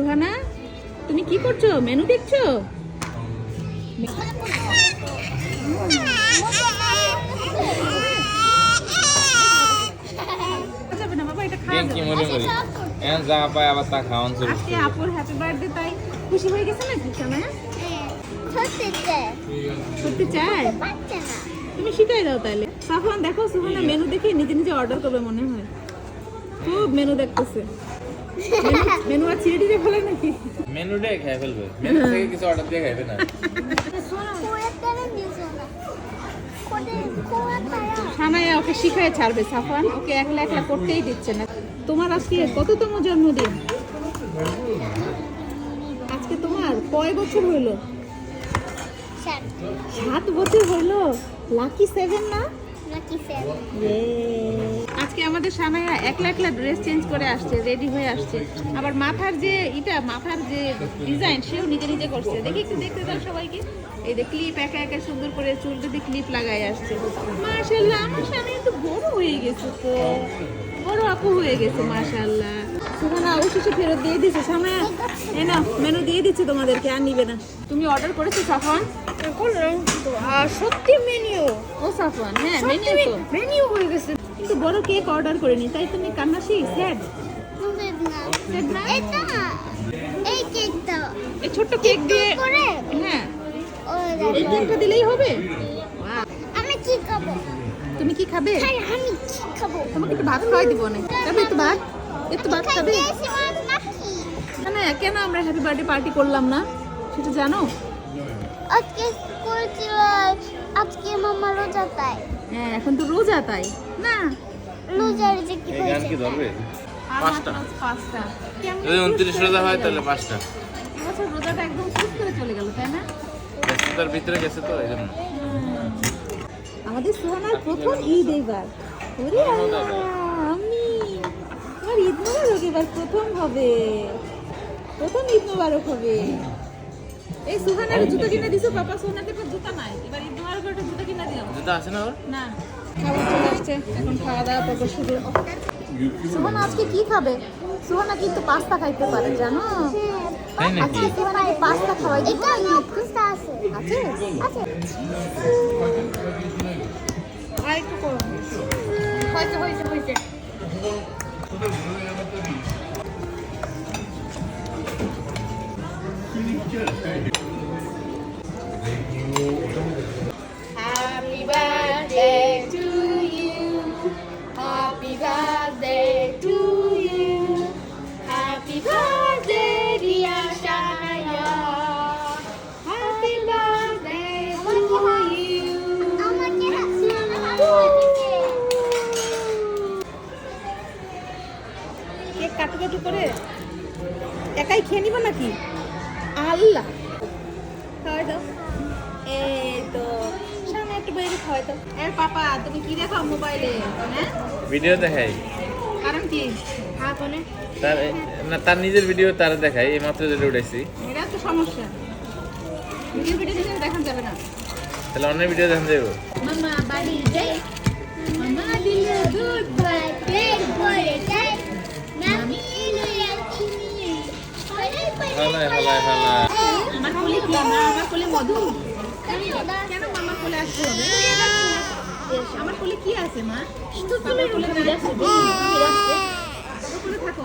সুহানা তুমি কি করছ? মেনু দেখছ? যাবে না বাবা এটা খাওয়া কি যাবে। মরে মরে এখন যা পায় আবার তা খাওয়ান শুরু আজকে আপুর হ্যাপি বার্থডে তাই খুশি হয়ে গেছে নাকি সোনা সত্যি চাই। তুমি শিখাই দাও তাহলে। সাফান দেখো সুহানা মেনু দেখে নিজে নিজে অর্ডার করবে মনে হয়। খুব মেনু দেখতেছে। মেনু আর ফেলে নাকি? মেনুটাই খেয়ে ফেলবে। মেনু থেকে কিছু অর্ডার দিয়ে খাইবে না। সানায়া ওকে শিখায় ছাড়বে সাফান। ওকে একলা একলা করতেই দিচ্ছে না। তোমার আজকে কততম জন্মদিন? আজকে তোমার কয় বছর হইল সাত বছর হইল লাকি সেভেন না? আজকে আমাদের সানায়া একলা একলা ড্রেস চেঞ্জ করে আসছে রেডি হয়ে আসছে। আবার মাথার যে এটা মাথার যে ডিজাইন সেও নিজে নিজে করছে। দেখি একটু দেখতে দাও সবাইকে। এই যে ক্লিপ একা একা সুন্দর করে চুলটাতে ক্লিপ লাগাই আসছে। মাশাল্লাহ আমার স্বামী একটু বড় হয়ে গেছে তো। বড় আপু হয়ে গেছে মাশাল্লাহ অবশেষে ফেরত দিয়ে দিচ্ছে সানায়া এই না মেনু দিয়ে দিচ্ছে তোমাদেরকে আর নিবে না। তুমি অর্ডার করেছ সাফান সত্যি মেনিউ ও সাফান হ্যাঁ মেনু তো। মেনিউ হয়ে গেছে। কিন্তু বড় কেক অর্ডার করে করিনি তাই তুমি কান্নাসি স্যাড এই কেকটা। এই ছোট্ট কেক দিয়ে হ্যাঁ। এই কেকটা দিলেই হবে? আমি কি খাব? তুমি কি খাবে? খাই আমি কি খাব? তোমাকে একটু ভাত খাওয়াই দিব না খাবে একটু ভাত। একটু ভাত খাবে? না কেন আমরা হ্যাপি বার্থডে পার্টি করলাম না? সেটা জানো? আজকে স্কুল রোজা তাই। হ্যাঁ এখন তো রোজা তাই। না। রোজার যে কি এই গান কি ধরবে? পাঁচটা। পাঁচটা। যদি উনত্রিশ রোজা হয় তাহলে পাঁচটা। এবছর রোজাটা একদম সুস্থ করে চলে গেল তাই না? ব্যস্ততার ভিতরে গেছে তো এই জন্য আমাদের সোহানার প্রথম ঈদ এবার। ওরে আমি। আমার ঈদ মোবারক এবার প্রথম হবে। প্রথম ঈদ মোবারক হবে। এই সুহানার জুতো কিনে দিছো পাপা সোহানাকে তো জুতা নাই। এবার ঈদ মোবারক একটা জুতো কিনে জুতা আছে না ওর? না খাবার চলে আসছে। এখন খাওয়া দাওয়া পর্ব শুরু সুহানা আজকে কি খাবে? সুহানা কিন্তু পাস্তা খাইতে পারে জানো? তাই নাকি? আজকে সুহানাকে পাস্তা খাওয়াই। দিব এটা নকুস্তা আছে। আছে? আছে? আর একটু করো। হয়েছে হয়েছে হয়েছে। করে একাই খেয়ে নিবা নাকি? আল্লাহ। খাওয়াই দাও। এই তো সামনে একটু বাইরে খাওয়াই দাও। এ পাপা তুমি কি দেখো মোবাইলে ভিডিও দেখাই। কারণ কি? কোনে? তার না তার নিজের ভিডিও তার দেখাই এই মাত্র যেটা উঠেছি এটা তো সমস্যা। নিজের ভিডিও দিলে দেখান যাবে না। তাহলে অন্য ভিডিও দেখান যাব মামা বাড়ি যাই। মামা দিলে দুধ আমার কোলে কি আছে মা কোলে থাকো